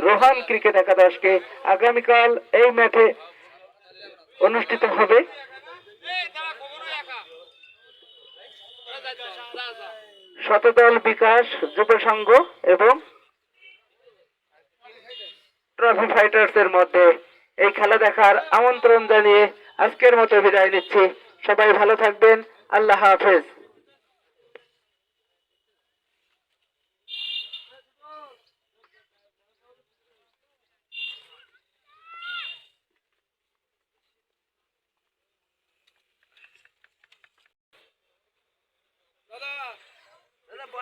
Rohan cricket একাদশকে আগামীকাল এই মাঠে অনুষ্ঠিত হবে। শতদল বিকাশ যুব সংঘ এবং ট্রফি ফাইটার্স এর মধ্যে এই খেলা দেখার আমন্ত্রণ জানিয়ে আজকের মতো বিদায় নিচ্ছি। সবাই ভালো থাকবেন। আল্লাহ হাফেজ।